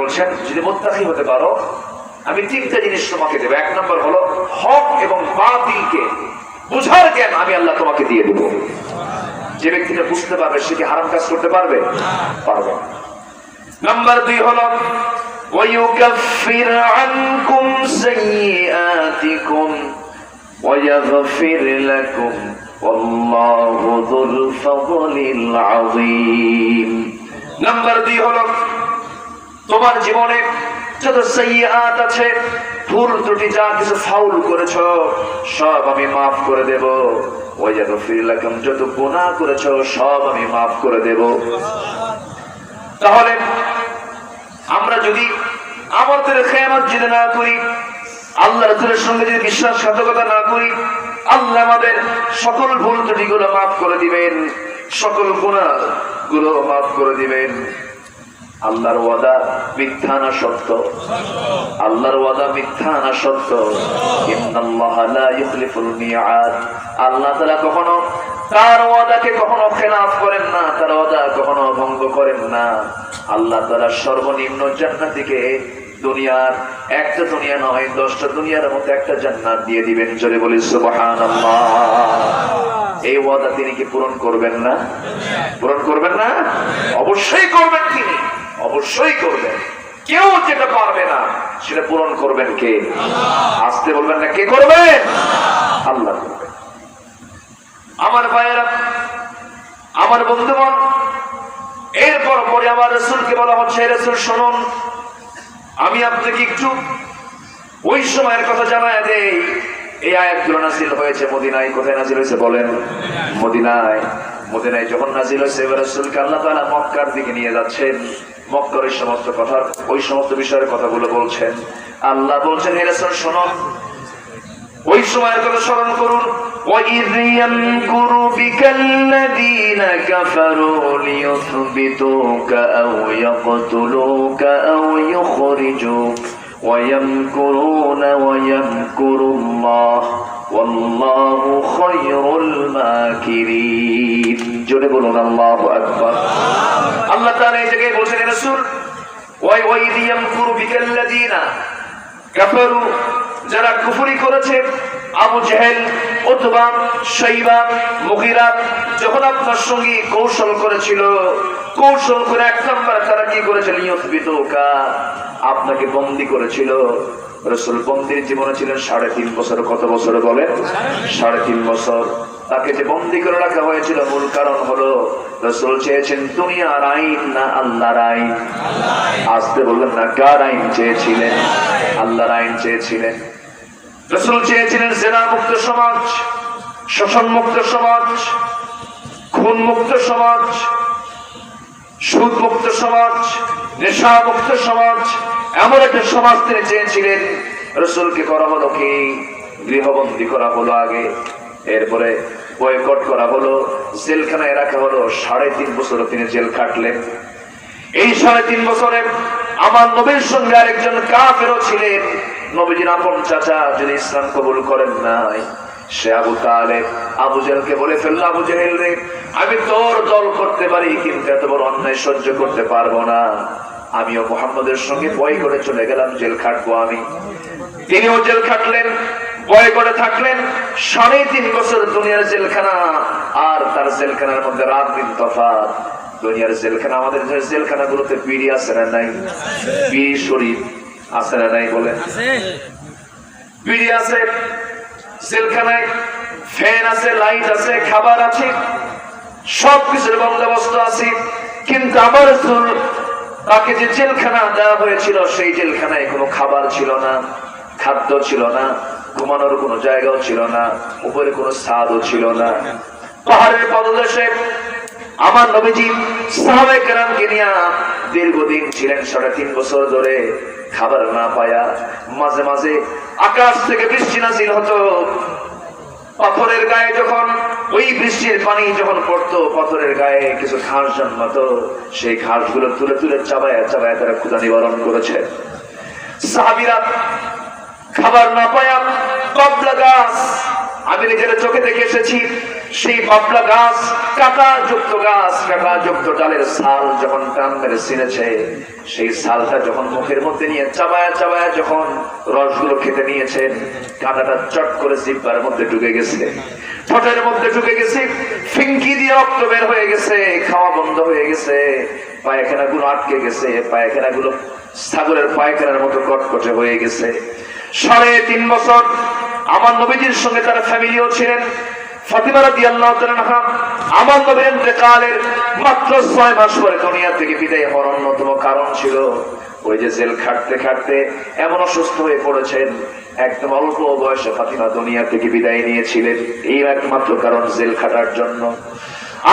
বলছেন যদি মোত্তাকি হতে পারো আমি তিনটা জিনিস তোমাকে দেবো এক নম্বর হলো হক এবং বাতিলকে বুঝার জ্ঞান আমি আল্লাহ তোমাকে দিয়ে দেব যে ব্যক্তিটা বুঝতে পারবে সে কি হারাম কাজ করতে পারবে পারবে না। নাম্বার দুই হলো ويكفر عنكم سيئاتكم ويغفر لكم والله ذو الفضل العظيم নাম্বার দুই হলো তোমার জীবনে যত সৈয়াত আছে, ভুল ত্রুটি যা কিছু ফাউল করেছ, সব আমি মাফ করে দেব। ওই যত ফিরলাকাম যত গুনাহ করেছ, সব আমি মাফ করে দেব। তাহলে আমরা যদি আমাদের খেয়ানত যদি না করি, আল্লাহ রসুলের সঙ্গে যদি বিশ্বাসঘাতকতা না করি, আল্লাহ আমাদের সকল ভুল ত্রুটিগুলো মাফ করে দিবেন, সকল গুণা গুলো মাফ করে দিবেন। আল্লাহর ওয়াদা মিথ্যা না সত্য? আল্লাহর ওয়াদা মিথ্যা না সত্য? আল্লাহ তাআলা কখনো তার ওয়াদাকে কখনো খেলাফ করেন না, তার ওয়াদা কখনো ভঙ্গ করেন না। আল্লাহ তাআলা সর্বনিম্ন জান্নাতিকে দুনিয়ার একটা দুনিয়া নয়, দশটা দুনিয়ার মতো একটা জান্নাত দিয়ে দিবেন। জোরে বলি, সুবহানাল্লাহ। এই ওয়াদা তিনি কি পূরণ করবেন না? পূরণ করবেন না? অবশ্যই করবেন তিনি। অবশ্যই করবেন। কেউ যেটা পারবে না, সেটা পূরণ করবেন কে? আসতে বলবেন না, কে করবেন আল্লাহ আমার ভাইয়েরা, আমার বন্ধুগণ, এরপর পরে আমার রসুলকে বলা হচ্ছে রসুল, শুনুন, আমি আপনাকে একটু ওই সময়ের কথা জানায় দেই। এই আয়াতগুলো নাজিল হয়েছে মদিনায়। কোথায় নাজিল হয়েছে বলেন? মদিনায়। মদিনায় যখন নাজিল হয়েছে, এবার রসুলকে আল্লাহ তাআলা মক্কার দিকে নিয়ে যাচ্ছেন। মক্কার ওই সমস্ত কথা ওই সমস্ত বিষয়ের কথাগুলো বলছেন আল্লাহ বলছেন হে রাসূল শোনো ওই সময়ের কথা স্মরণ করুন وَإِذْ يَمْكُرُ بِكَ الَّذِينَ كَفَرُوا لِيُثْبِتُوكَ أَوْ يَقْتُلُوكَ أَوْ يُخْرِجُوكَ وَيَمْكُرُونَ وَيَمْكُرُ اللَّهُ وَاللَّهُ خَيْرُ الْمَاكِرِينَ জোরে বলুন আল্লাহু আকবার আল্লাহ তাআলা এই জায়গায় বলছেন হে রাসূল وَإِذْ يَمْكُرُ بِكَ الَّذِينَ কাফারু যারা কুফরি করেছে Abu Jahl Utba Shaiba Mughira যখন আপনার সঙ্গে কৌশল করেছিল কৌশল করে এক নাম্বার তারা কি করেছিল ইয়ুসবিতুকা আপনাকে বন্দি করেছিল রসুল বন্দির জীবনে ছিলেন সাড়ে তিন বছর। কত বছরে বলেন? সাড়ে তিন বছর। তাকে যে বন্দি করে রাখা হয়েছিল, মূল কারণ হলো রসুল চেয়েছেন দুনিয়ার আইন না আল্লাহর আইন। আসতে বললেন না, কার আইন চেয়েছিলেন? আল্লাহর আইন চেয়েছিলেন। রসুল চেয়েছিলেন জেনা মুক্ত সমাজ শোষণ মুক্ত সমাজ খুন মুক্ত সমাজ সুদ মুক্ত সমাজ নেশা মুক্ত সমাজ এমন একটা সমাজ তিনি চেয়েছিলেন, রসুলকে করা হলো কি? গৃহবন্দী করা হলো আগে, এরপরে বয়কট করা হলো, জেলখানায় রাখা হলো, সাড়ে তিন বছর তিনি জেল কাটলেন এই সাড়ে তিন বছরে আমার নবীর সঙ্গে আরেকজন কাফেরও ছিলেন। নবীজির আপন চাচা যদি ইসলাম কবুল করেন নাই, সে আবু তাহলে আবু জেলকে বলে ফেলল, আবু জেহেল রে, আমি তোর দল করতে পারি, কিন্তু এত বড় অন্যায় সহ্য করতে পারব না। আমিও মোহাম্মদের সঙ্গে বই করে চলে গেলাম জেল খাটবো আমি। তিনিও জেল খাটলেন বয় করে থাকলেন, সাড়ে তিন বছর দুনিয়ার জেলখানা, আর তার জেলখানার মধ্যে রাত দিন তফাৎ। দুনিয়ার জেলখানা আমাদের জেলখানা গুলোতে বিড়ি আছে না নাই? বিড়ি শরীর আছে না নাই বলে? বিড়ি আছে, জেলখানায় ফ্যান আছে, লাইট আছে, খাবার আছে সব কিছুর বন্দোবস্ত আছে। কিন্তু আমার তাকে যে জেলখানা দেওয়া হয়েছিল, সেই জেলখানায় কোনো খাবার ছিল না, খাদ্য ছিল না, ঘুমানোর কোনো জায়গাও ছিল না, উপরে কোনো স্বাদও ছিল না। পাহাড়ের পদদেশে আমার নবীজি সাহাবে কেরামকে নিয়ে দীর্ঘদিন ছিলেন, সাড়ে তিন বছর ধরে খাবার না পায়া। মাঝে মাঝে আকাশ থেকে বৃষ্টি নাসিল হতো। পাথরের গায়ে যখন ওই বৃষ্টির পানি যখন পড়তো, পাথরের গায়ে কিছু ঘাস জন্মাতো, সেই ঘাসগুলো তুলে তুলে চাবায় চাবায় তারা ক্ষুদা নিবারণ করেছে। সাহাবিরা খাবার না পায়া কবলা গাছ, আমি নিজের চোখে দেখে এসেছি, সেই পাবলা গাছ কাটা যুক্ত গাছ কাটা যুক্ত ডালের ছাল যখন টান মেরে ছিঁড়েছে সেই ছালটা যখন মুখের মধ্যে নিয়ে চাবায়া চাবায়া যখন রসগুলো খেতে নিয়েছেন, কাঁটাটা চট করে জিব্বার মধ্যে ঢুকে গেছে। ঠোঁটের মধ্যে ঢুকে গেছে ফিঙ্কি দিয়ে রক্ত বের হয়ে গেছে, খাওয়া বন্ধ হয়ে গেছে পায়খানা গুলো আটকে গেছে পায়খানা গুলো সাগরের পায়খানার মতো কটকটে হয়ে গেছে। সাড়ে তিন বছর আমার নবীজির সঙ্গে তারা ফ্যামিলিও ছিলেন। আমার নবীর মাত্র ছয় মাস পরে দুনিয়া থেকে বিদায় হওয়ার অন্যতম কারণ ছিল ওই যে জেল খাটতে খাটতে এমন অসুস্থ হয়ে পড়েছেন। একদম অল্প বয়সে ফাতিমা দুনিয়া থেকে বিদায় নিয়েছিলেন। এই একমাত্র কারণ জেল খাটার জন্য।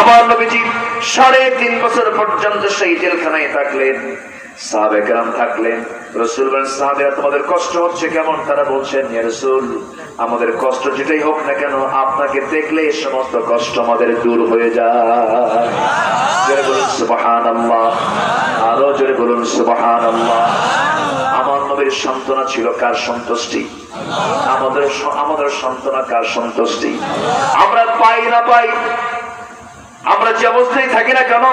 আমার নবীজি সাড়ে তিন বছর পর্যন্ত সেই জেলখানায় থাকলেন থাকলেন। রসুল তোমাদের কষ্ট হচ্ছে কেমন? তারা বলছেন আমাদের কষ্ট যেটাই হোক না কেন, আপনাকে দেখলে সমস্ত কষ্ট আমাদের দূর হয়ে যায়। জোরে বলুন সুবাহান আরও জোরে বলুন সুবাহান আমার নবীর সান্ত্বনা ছিল কার সন্তুষ্টি? আমাদের আমাদের সান্ত্বনা কার সন্তুষ্টি? আমরা পাই না পাই? আমরা যে অবস্থায় থাকি না কেন,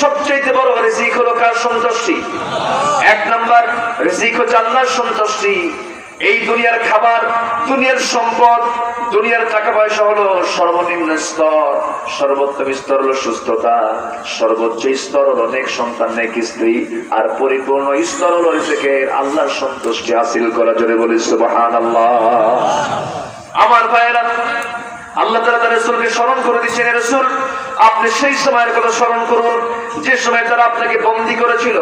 সবচাইতে বড় রিজিক হলো কার সন্তুষ্টি? এক নাম্বার, রিজিক হচ্ছে আল্লাহর সন্তুষ্টি। এই দুনিয়ার খাবার, দুনিয়ার সম্পদ, দুনিয়ার টাকা পয়সা হলো সর্বনিম্ন স্তর। সর্বোত্তম স্তর হলো সুস্থতা। সর্বোচ্চ স্তর হলো অনেক সন্তান, নেক স্ত্রী। আর পরিপূর্ণ স্তর হলো থেকে আল্লাহর সন্তুষ্টি হাসিল করা। জোরে বলি সুবাহান আল্লাহ আমার ভাইয়েরা, আল্লাহ তালা তার রসুলকে স্মরণ করে দিচ্ছেন রসুল, আপনি সেই সময়ের কথা স্মরণ করুন। যে সময় তারা আপনাকে বন্দি করেছিল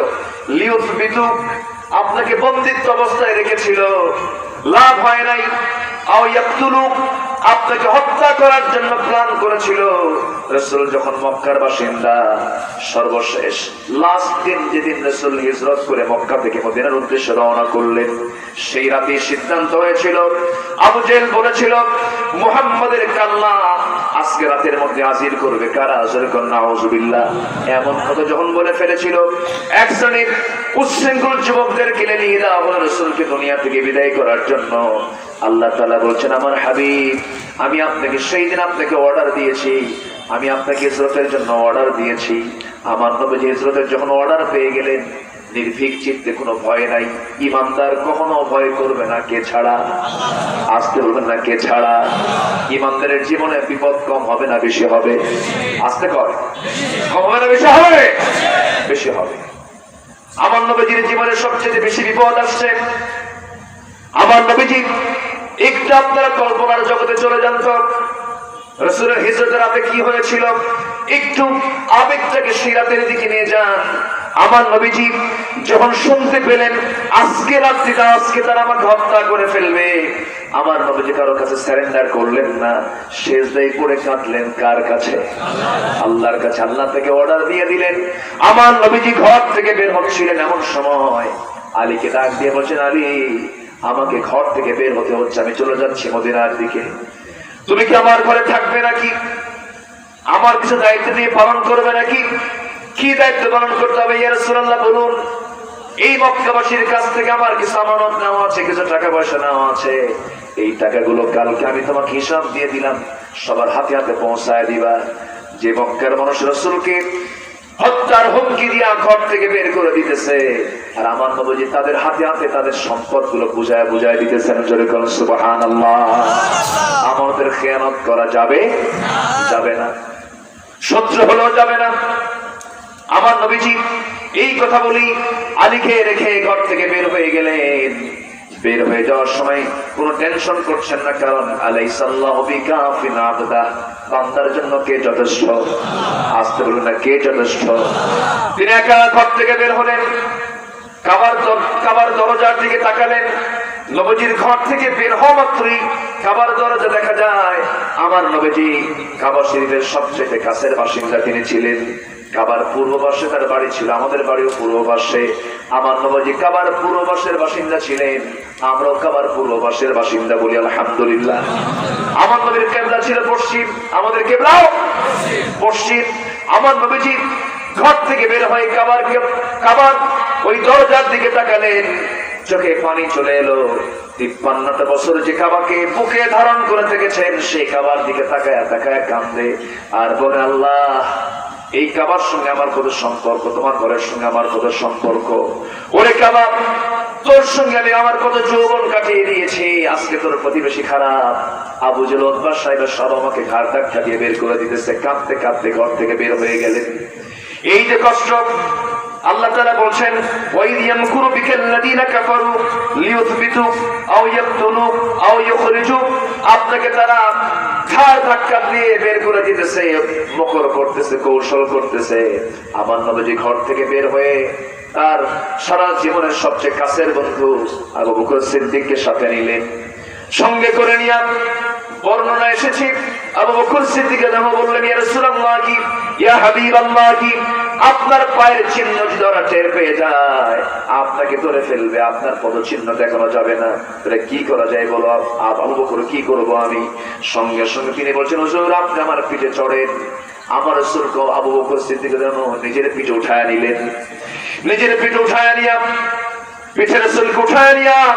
লিউত বিদু আপনাকে বন্দিত্ব অবস্থায় রেখেছিল। লাভ হয় নাই। আপনাকে হত্যা করার জন্য প্ল্যান করেছিল। রসুল যখন মক্কার বাসিন্দা, সর্বশেষ লাস্ট দিন যেদিন রসুল হিজরত করে মক্কা থেকে মদিনার উদ্দেশ্যে রওনা করলেন, সেই রাতে সিদ্ধান্ত হয়েছিল, আবু জেল বলেছিল, মুহাম্মাদের কাল্লা আজকে রাতের মধ্যে হাজির করবে কারা? আসলে কন্যা আউজুবিল্লাহ এমন কথা যখন বলে ফেলেছিল, এক শ্রেণির উচ্ছৃঙ্খল যুবকদের কিনে নিয়ে দেওয়া হলো রসুলকে দুনিয়া থেকে বিদায় করার জন্য। আল্লাহ তালা বলছেন, আমার হাবিব, আমি আপনাকে সেই দিন আপনাকে অর্ডার দিয়েছি। আমি আপনাকে ইসরতের জন্য অর্ডার দিয়েছি। আমার নবী ইসরতের যখন অর্ডার পেয়ে গেলেন নির্ভীক চিত্তে কোনো ভয় নাই। ইমানদার কখনো ভয় করবে না কে ছাড়া। আসতে বলবেন না কে ছাড়া। ইমানদারের জীবনে বিপদ কম হবে না বেশি হবে। আসতে কর। কম হবে না বেশি হবে? বেশি হবে। আমার নবীজির জীবনে সবচেয়ে বেশি বিপদ আসছে। আমার নবীজি একটু আপনারা কল্পনার জগতে চলে যান তো। হিজরতের রাতে কি হয়েছিল? একটু আবেগটাকে সিরাতের দিকে নিয়ে যান। আমার নবীজি যখন শুনতে পেলেন, আজকে রাত্রিটা, আজকে তারা আমাকে হত্যা করে ফেলবে। আমার নবীজি কারও কাছে স্যারেন্ডার করলেন না শেষ দায়ী করে কাঁদলেন। কার কাছে? আল্লাহর কাছে। আল্লাহ থেকে অর্ডার দিয়ে দিলেন। আমার নবীজি ঘর থেকে বের হচ্ছিলেন এমন সময়। আলীকে ডাক দিয়ে বলছেন, আলী, আমাকে ঘর থেকে বের হতে হচ্ছে। আমি চলে যাচ্ছি মদিনার দিকে। তুমি কি আমার ঘরে থাকবে নাকি? আমার কিছু দায়িত্ব নিয়ে পালন করবে নাকি? কি দায়িত্ব পালন করতে হবে? ইয়া বলুন। এই মক্কাবাসীর কাছ থেকে আমার কিছু আমানত নেওয়া আছে, কিছু টাকা পয়সা নেওয়া আছে। এই টাকাগুলো কালকে আমি তোমাকে হিসাব দিয়ে দিলাম। সবার হাতে হাতে পৌঁছায় দিবা। যে মক্কার মানুষ রসুলকে হত্যার হুমকি দিয়া ঘর থেকে বের করে দিতেছে, আর আমার নবজি তাদের হাতে হাতে তাদের সম্পদগুলো বুঝায় বুঝায় দিতেছেন। জোরে কোন সুবাহান আমাদের খেয়ানত করা যাবে? যাবে না। শত্রু হলেও যাবে না। আমার নবীজি, এই কথা বলি, আলীকে রেখে ঘর থেকে বের হয়ে গেলেন। বের হয়ে যাওয়ার সময় কোনো টেনশন করছেন না, কারণ আলাই সাল্লাহ বান্দার জন্য কে যথেষ্ট? আসতে বলুন না, কে যথেষ্ট? তিনি একা ঘর থেকে বের হলেন, কাবার কাবার দরজার দিকে তাকালেন। ঘর থেকে বের কাবার দরজা দেখা যায়। আমার নবজি কাবা শরীফের সবচেয়ে কাছের বাসিন্দা তিনি ছিলেন। কাবার পূর্ব পাশে তার বাড়ি ছিল, আমাদের বাড়িও পূর্ব পাশে আমার নবজি কাবার পূর্ব পাশের বাসিন্দা ছিলেন, আমরাও কাবার পূর্ব পাশের বাসিন্দা বলি, আলহামদুলিল্লাহ। আমার নবীর কেবলা ছিল পশ্চিম, আমাদের কেবলাও পশ্চিম। আমার নবীজি ঘর থেকে বের হয়ে কাবার কাবার ওই দরজার দিকে তাকালেন, চোখে পানি চলে এলো। তিপ্পান্নটা বছর যে কাবাকে বুকে ধারণ করে থেকেছেন সেই কাবার দিকে তাকায় তাকায় কান্দে আর বলে, আল্লাহ এই কাবার সঙ্গে আমার কত সম্পর্ক, তোমার ঘরের সঙ্গে আমার কত সম্পর্ক। ওরে কাবা তোর সঙ্গে আমি আমার কত যৌবন কাটিয়ে দিয়েছি। আজকে তোর প্রতিবেশী খারাপ। আবু জেল সাহেবের সব আমাকে ঘাড় ধাক্কা দিয়ে বের করে দিতেছে। কাঁদতে কাঁদতে ঘর থেকে বের হয়ে গেলেন। এই যে কষ্ট আল্লাহ তাআলা বলছেন আও আও আপনাকে তারা দিয়ে বের করে দিতেছে, মকর করতেছে, কৌশল করতেছে। ঘর থেকে বের হয়ে তার সারা জীবনের সবচেয়ে কাছের সিদ্দিককে সাথে সঙ্গে করে নিয়ে বর্ণনা এসেছে। আবু বকর সিদ্দিক বললেন, ইয়া রাসূলুল্লাহ কি ইয়া হাবিবাল্লাহ কি আপনার পায়ের চিহ্ন যদি ওরা টের পেয়ে যায়, আপনাকে ধরে ফেলবে, আপনার পদ চিহ্ন দেখানো যাবে না। তাহলে কি করা যায় বলো? আব- বকর, কি করব আমি? সঙ্গে সঙ্গে তিনি বলছেন, হুজুর, আপনি আমার পিঠে চড়েন। আমার রসুল আবু বকর সিদ্দিক নিজের পিঠে উঠায় নিলেন। নিজের পিঠে উঠায় নিয়া পিঠের রসুলকে উঠায় নিয়া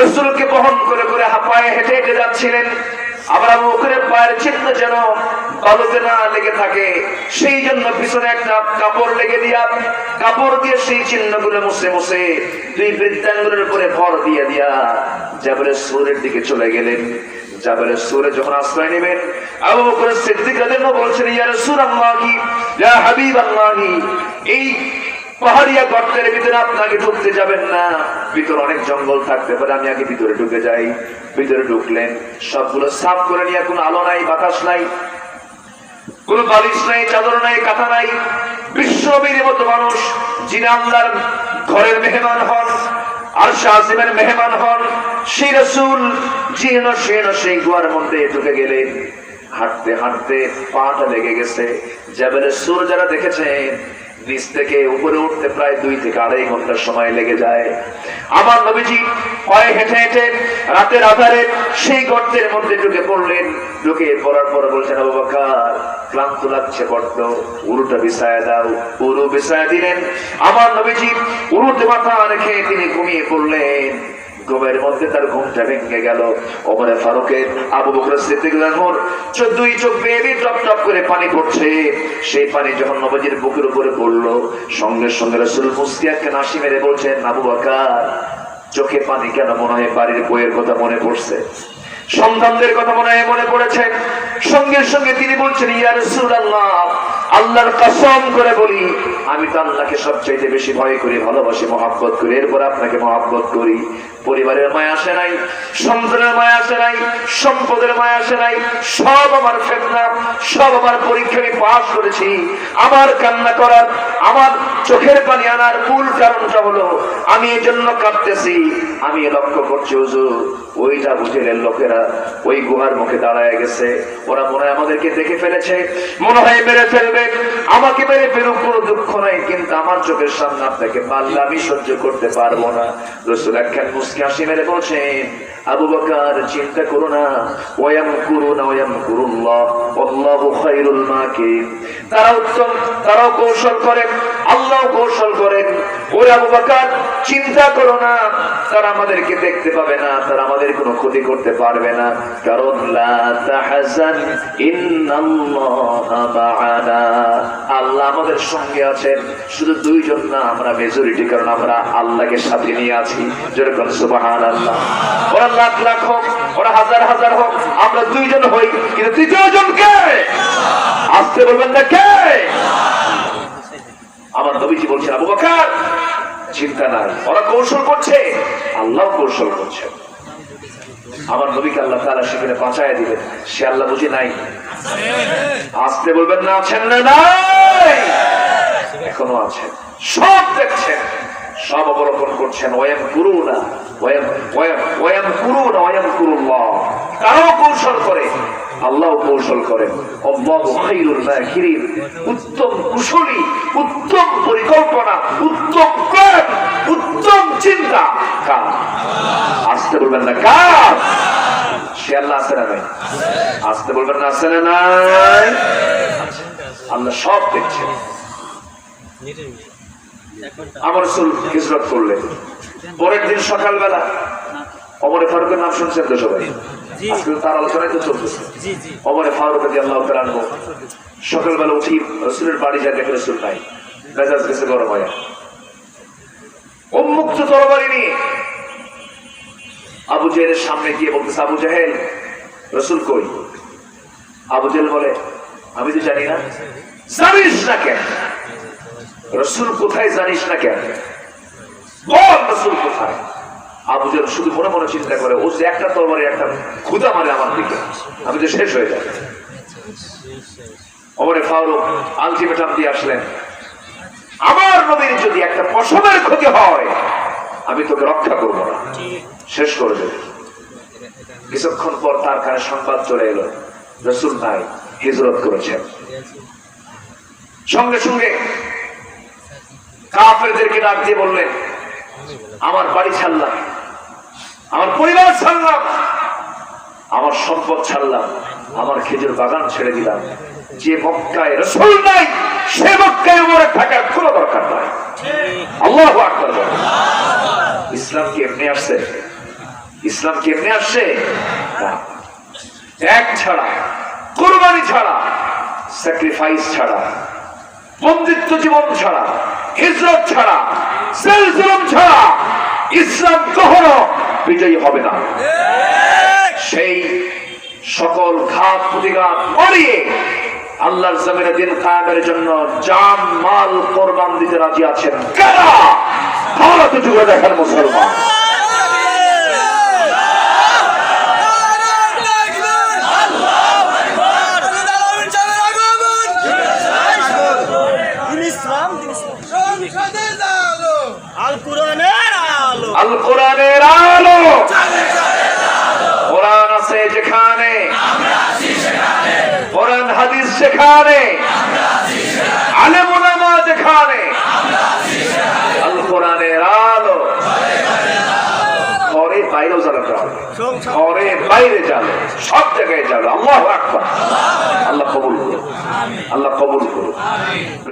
রসুলকে বহন করে করে হাঁপায়ে হেঁটে হেঁটে যাচ্ছিলেন। আবার আবু বকরের পায়ের যেন লেগে থাকে। সেই জন্য পিছনে একটা কাপড় লেগে দিয়া, কাপড় দিয়ে সেই দুই উপরে ভর দিয়ে দিয়া সুরের দিকে চলে গেলেন। জাবরের সুরে যখন আশ্রয় নেবেন, আবু বকর সিদ্দিক বলছেন, ইয়া রাসূলুল্লাহি হাবিবাল্লাহি, এই পাহাড়িয়া গর্তের ভিতরে আপনাকে ঢুকতে যাবেন না। ভিতরে অনেক জঙ্গল থাকতে পারে, আমি আগে ভিতরে ঢুকে যাই। ভিতরে ঢুকলেন, সবগুলো সাফ করে নিয়ে, কোনো আলো নাই, বাতাস নাই, কোন বালিশ নাই, চাদর নাই, কাঁথা নাই। বিশ্ববীর মতো মানুষ আল্লাহর ঘরের মেহমান হন আর শাহিমের মেহমান হন, সেই রসুল জীর্ণ শীর্ণ সেই গুয়ার মধ্যে ঢুকে গেলেন। হাঁটতে হাঁটতে পাটা লেগে গেছে। জাবেলের সুর যারা দেখেছেন নিচ থেকে উপরে উঠতে প্রায় দুই থেকে আড়াই ঘণ্টার সময় লেগে যায়। আমার নবীজি কয়ে হেঁটে হেঁটে রাতের আধারে সেই গর্তের মধ্যে ঢুকে পড়লেন। ঢুকে পড়ার পর বলছেন ক্লান্ত লাগছে বড্ড। উরুটা বিছায় দাও, উরু বিছায় দিলেন। আমার নবীজি উরুতে মাথা রেখে তিনি ঘুমিয়ে পড়লেন। ঘুমের মধ্যে তার ঘুমটা ভেঙে গেল। ওমরে ফারুকের আবু বকর রাহমর চোদ্দই চোখ বেবি টপ টপ করে পানি পড়ছে। সেই পানি যখন নবজির বুকের উপরে পড়ল, সঙ্গে সঙ্গে রসুল মুস্তিয়াকে নাসি মেরে বলছেন, আবু বকর, চোখে পানি কেন মনে হয় বাড়ির বইয়ের কথা মনে পড়ছে? সন্তানদের কথা মনে হয় মনে পড়েছে। সঙ্গে সঙ্গে তিনি বলছেন, ইয়া রাসূলুল্লাহ, আল্লাহর কসম করে বলি, আমি তো আল্লাহকে সবচাইতে বেশি ভয় করি, ভালোবাসি, মহাব্বত করি। এরপর আপনাকে মহাব্বত করি। পরিবারের মায়া আসে নাই, সন্তানের মায়া আসে নাই, সম্পদের মায়া আসে নাই, সব আমার ফেতনা, সব আমার পরীক্ষা আমি পাশ করেছি। আমার কান্না করার, আমার চোখের পানি আনার মূল কারণটা হলো, আমি এই জন্য কাঁদতেছি। আমি লক্ষ্য করছি, হুজুর ওইটা বুঝেলেন লোকেরা। ওই গুহার মুখে দাঁড়ায় গেছে। ওরা মনে হয় আমাদেরকে দেখে ফেলেছে। মনে হয় মেরে ফেলবে। আমাকে মেরে ফেলুক, কোনো দুঃখ নাই। কিন্তু আমার চোখের সামনে আপনাকে পারলে আমি সহ্য করতে পারব না। রসুল একখান মুসকি হাসি মেরে বলছেন, আবু বকার, চিন্তা করো না। ওয়াম করু না ওয়াম করুল্লাহ। আল্লাহু খায়রুল মাকিন তারা উত্তম, তারাও কৌশল করেন আল্লাহ কৌশল করেন। ওরে বকার চিন্তা করো না, তারা আমাদেরকে দেখতে পাবে না, তারা আমাদের কোনো ক্ষতি করতে পারবে না। কারণ আল্লাহ আমাদের সঙ্গে আছেন, শুধু দুইজন না, আমরা মেজরিটি কারণ আমরা আল্লাহকে সাথে নিয়ে আছি। যেরকম সুবাহান আল্লাহ ওরা লাখ লাখ হোক, ওরা হাজার হাজার হোক, আমরা দুইজন হই, কিন্তু তৃতীয় কে? আসতে বলবেন না কে? আমার নবীজি বলছেন, আবু বকর, চিন্তা নাই। ওরা কৌশল করছে, আল্লাহ কৌশল করছে। আমার নবীকে আল্লাহ তারা সেখানে বাঁচায় দিবেন। সে আল্লাহ বুঝি নাই। আসতে বলবেন না, আছেন না নাই? এখনও আছেন। সব দেখছেন। সব অবলোকন করছেন। ওয়াম গুরু না ওয়াম ওয়াম ওয়াম গুরু না ওয়াম গুরুল্লাহ তারাও কৌশল করে আল্লাহ কৌশল করেন। উত্তম কুশলী, উত্তম পরিকল্পনা, উত্তম প্ল্যান উত্তম চিন্তা। কার? আসতে বলবেন না কার? সে আল্লাহ আছে না আসতে বলবেন না আছে না আল্লাহ সব দেখছেন আমার রসুল হিজরত করলেন। পরের দিন সকালবেলা। অমরে ফারুকের নাম শুনছেন তো সবাই। আজকে তার আলোচনায় তো চলতেছে জি জি। অমরে ফারুক রাজি আল্লাহ তালানহ সকালবেলা উঠি রসুলের বাড়ি যায় দেখে রসুল নাই। মেজাজ গেছে গরম হয়। উন্মুক্ত তরবারি নিয়ে আবু জেহেলের সামনে গিয়ে বলতেছে আবু জাহেল রসুল কই? আবু জেহেল বলে আমি তো জানি না। জানিস না কেন? রসুল কোথায় জানিস না কেন? বল রসুল কোথায়? আবু জেহেল শুধু মনে মনে চিন্তা করে, ও যে একটা তরবারি, একটা ক্ষুদা মারে আমার দিকে। আমি তো শেষ হয়ে যাবে অমরে ফারুক আলটিমেটাম দিয়ে আসলেন, আমার নবীর যদি একটা পশমের ক্ষতি হয়, আমি তোকে রক্ষা করব না। শেষ করে দেবে। কিছুক্ষণ পর তার কানে সংবাদ চলে এলো, রসুল নাই হিজরত করেছেন। সঙ্গে সঙ্গে কাফেরদেরকে ডাক দিয়ে বললেন, আমার বাড়ি ছাড়লাম। আমার পরিবার ছাড়লাম। আমার সম্পদ ছাড়লাম। আমার খেজুর বাগান ছেড়ে দিলাম। যে মক্কায় রসুল নাই, সে মক্কায় আমার থাকার কোনো দরকার নাই। আল্লাহ ইসলাম কি এমনি আসছে? ইসলাম কি এমনি আসছে। ত্যাগ ছাড়া, কোরবানি ছাড়া স্যাক্রিফাইস ছাড়া, বন্দিত্ব জীবন ছাড়া, হিজরত ছাড়া ছাড়া, ইসলাম কখনো বিজয়ী হবে না। সেই সকল ঘাত প্রতিঘাত মরিয়ে আল্লাহর জমিনে দিন কায়েমের জন্য জান মাল কোরবান দিতে রাজি আছেন। কারা? ভারত যুগে দেখেন মুসলমান দিন ইসলাম দিন ইসলাম আল কোরআনের আলো আল কোরআনের আলো কোরআন আছে যেখানে কোরআন হাদিস সেখানে। আলেম ওলামা যেখানে। ঘরে বাইরেও বাইরে সব জায়গায় আল্লাহ আল্লাহ কবুল করুন আল্লাহ কবুল করুন